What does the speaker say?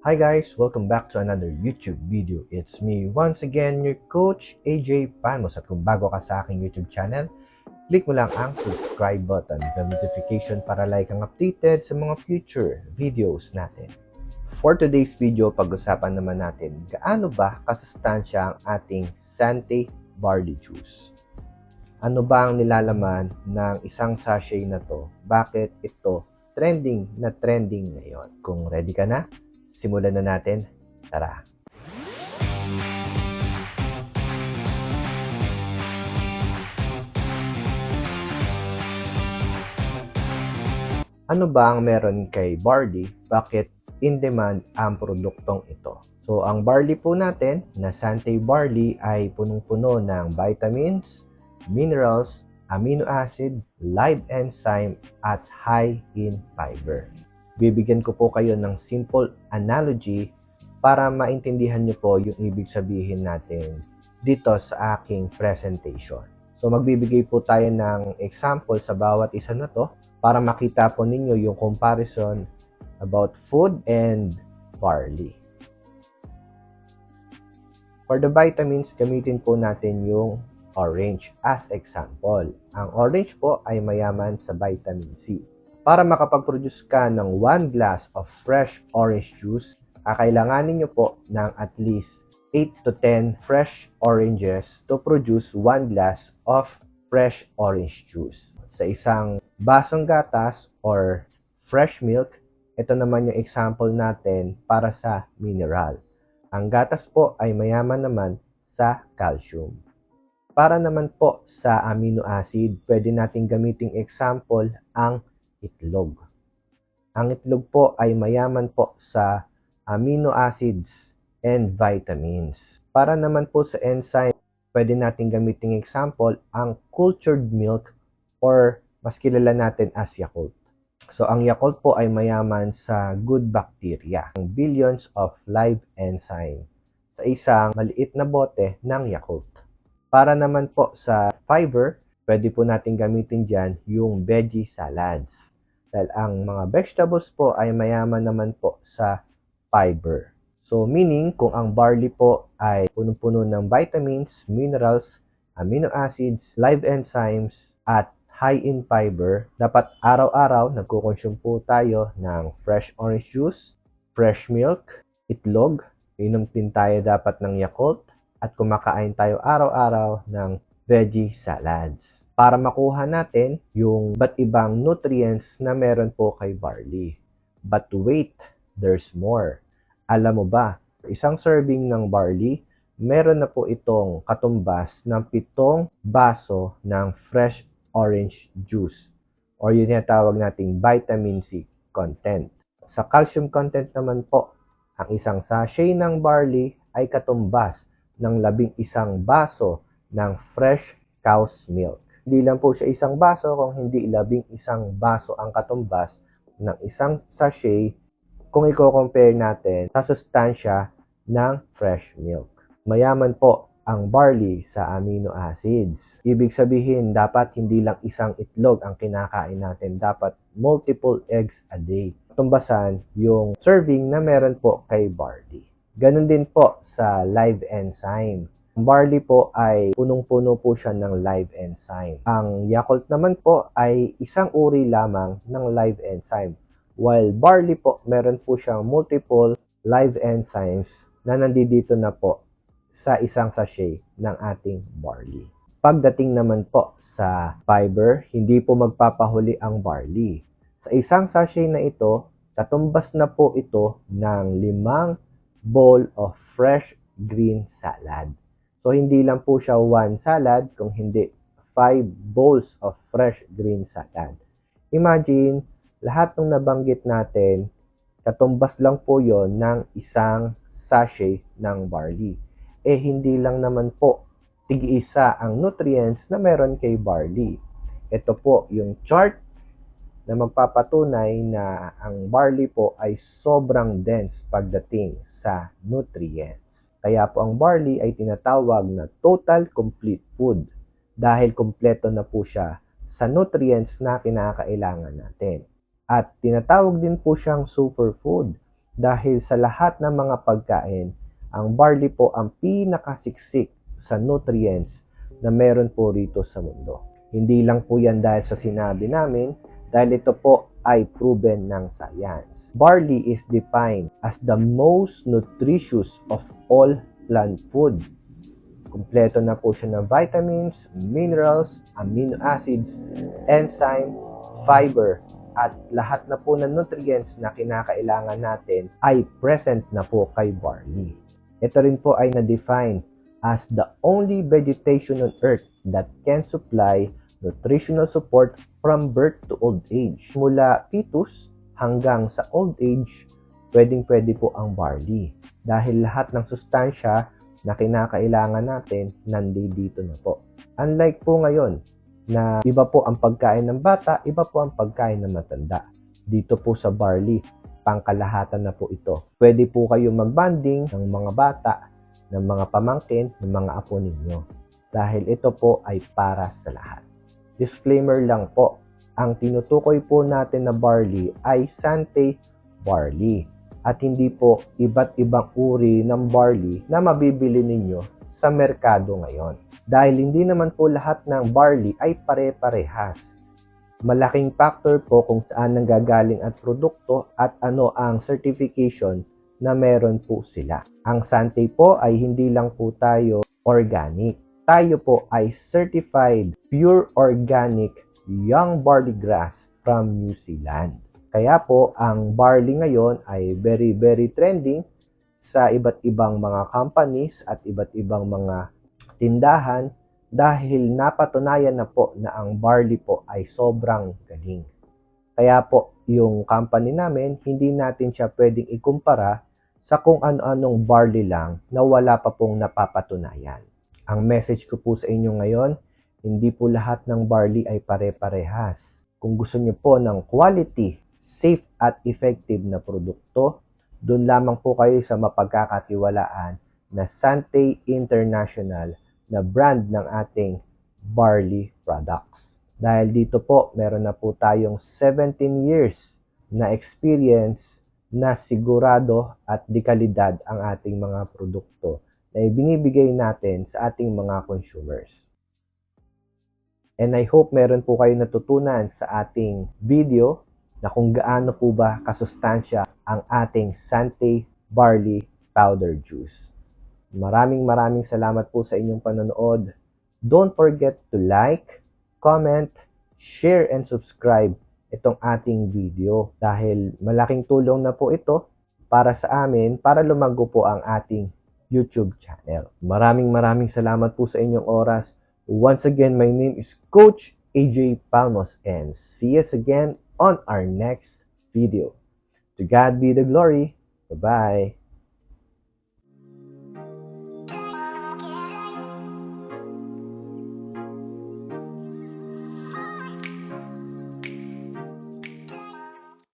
Hi guys, welcome back to another YouTube video. It's me once again, your coach AJ Pamos. At kung bago ka sa aking YouTube channel, click mo lang ang subscribe button, the notification para like ang updated sa mga future videos natin. For today's video, pag-usapan naman natin gaano ba kasustansya ang ating Sante Barley Juice. Ano ba ang nilalaman ng isang sachet na to? Bakit ito trending na trending ngayon? Kung ready ka na, simulan na natin. Tara! Ano ba ang meron kay barley? Bakit in demand ang produktong ito? So, ang barley po natin na Sante Barley ay punong-puno ng vitamins, minerals, amino acid, live enzyme, at high in fiber. Bibigyan ko po kayo ng simple analogy para maintindihan nyo po yung ibig sabihin natin dito sa aking presentation. So magbibigay po tayo ng example sa bawat isa na to para makita po ninyo yung comparison about food and barley. For the vitamins, gamitin po natin yung orange as example. Ang orange po ay mayaman sa vitamin C. Para makapag-produce ka ng 1 glass of fresh orange juice, kakailanganin nyo po ng at least 8 to 10 fresh oranges to produce 1 glass of fresh orange juice. Sa isang basong gatas or fresh milk, ito naman yung example natin para sa mineral. Ang gatas po ay mayaman naman sa calcium. Para naman po sa amino acid, pwede nating gamiting example ang itlog. Ang itlog po ay mayaman po sa amino acids and vitamins. Para naman po sa enzyme, pwede nating gamiting example ang cultured milk or mas kilala natin as Yakult. So, ang Yakult po ay mayaman sa good bacteria, ang billions of live enzyme sa isang maliit na bote ng Yakult. Para naman po sa fiber, pwede po natin gamitin dyan yung veggie salads. Dahil ang mga vegetables po ay mayaman naman po sa fiber. So, meaning, kung ang barley po ay punong-puno ng vitamins, minerals, amino acids, live enzymes, at high in fiber, dapat araw-araw nagkukonsume po tayo ng fresh orange juice, fresh milk, itlog, inom din tayo dapat ng Yakult, at kumakain tayo araw-araw ng veggie salads para makuha natin yung ba't ibang nutrients na meron po kay barley. But wait, there's more. Alam mo ba, isang serving ng barley, meron na po itong katumbas ng pitong baso ng fresh orange juice or yun yung tawag nating vitamin C content. Sa calcium content naman po, ang isang sachet ng barley ay katumbas ng labing isang baso ng fresh cow's milk. Hindi lang po siya isang baso kung hindi labing isang baso ang katumbas ng isang sachet kung i-compare natin sa sustansya ng fresh milk. Mayaman po ang barley sa amino acids. Ibig sabihin, dapat hindi lang isang itlog ang kinakain natin. Dapat multiple eggs a day. Tumbasan yung serving na meron po kay barley. Ganon din po sa live enzyme. Ang barley po ay punong-puno po siya ng live enzyme. Ang Yakult naman po ay isang uri lamang ng live enzyme. While barley po, meron po siyang multiple live enzymes na nandito na po sa isang sachet ng ating barley. Pagdating naman po sa fiber, hindi po magpapahuli ang barley. Sa isang sachet na ito, katumbas na po ito ng limang bowl of fresh green salad. So, hindi lang po siya one salad, kung hindi five bowls of fresh green salad. Imagine, lahat ng nabanggit natin, katumbas lang po yon ng isang sachet ng barley. Eh, hindi lang naman po tig-isa ang nutrients na meron kay barley. Ito po yung chart na magpapatunay na ang barley po ay sobrang dense pagdating sa nutrients. Kaya po ang barley ay tinatawag na total complete food dahil kumpleto na po siya sa nutrients na kinakailangan natin. At tinatawag din po siyang superfood dahil sa lahat ng mga pagkain, ang barley po ang pinakasiksik sa nutrients na meron po rito sa mundo. Hindi lang po yan dahil sa sinabi namin, dahil ito po ay proven ng science. Barley is defined as the most nutritious of all plant food. Kumpleto na po siya ng vitamins, minerals, amino acids, enzyme, fiber, at lahat na po ng nutrients na kinakailangan natin ay present na po kay barley. Ito rin po ay na-define as the only vegetation on earth that can supply nutritional support from birth to old age. Mula fetus hanggang sa old age, pwedeng-pwede po ang barley. Dahil lahat ng sustansya na kinakailangan natin, nandito na po. Unlike po ngayon, na iba po ang pagkain ng bata, iba po ang pagkain ng matanda. Dito po sa barley, pangkalahatan na po ito. Pwede po kayo magbanding ng mga bata, ng mga pamangkin, ng mga apo ninyo. Dahil ito po ay para sa lahat. Disclaimer lang po, ang tinutukoy po natin na barley ay Sante barley at hindi po iba't ibang uri ng barley na mabibili ninyo sa merkado ngayon. Dahil hindi naman po lahat ng barley ay pare-parehas. Malaking factor po kung saan nanggagaling at produkto at ano ang certification na meron po sila. Ang Sante po ay hindi lang po tayo organic tayo po ay certified pure organic young barley grass from New Zealand. Kaya po, ang barley ngayon ay very, very trending sa iba't ibang mga companies at iba't ibang mga tindahan dahil napatunayan na po na ang barley po ay sobrang galing. Kaya po, yung company namin, hindi natin siya pwedeng ikumpara sa kung ano-anong barley lang na wala pa pong napapatunayan. Ang message ko po sa inyo ngayon, hindi po lahat ng barley ay pare-parehas. Kung gusto niyo po ng quality, safe at effective na produkto, doon lamang po kayo sa mapagkakatiwalaan na Sante International na brand ng ating barley products. Dahil dito po, meron na po tayong 17 years na experience na sigurado at dekalidad ang ating mga produkto na ibinibigay natin sa ating mga consumers. And I hope meron po kayo natutunan sa ating video na kung gaano po ba kasustansya ang ating Sante Barley Powder Juice. Maraming maraming salamat po sa inyong panonood. Don't forget to like, comment, share, and subscribe itong ating video dahil malaking tulong na po ito para sa amin para lumago po ang ating YouTube channel. Maraming maraming salamat po sa inyong oras. Once again, my name is Coach AJ Palmos and see us again on our next video. To God be the glory. Bye-bye.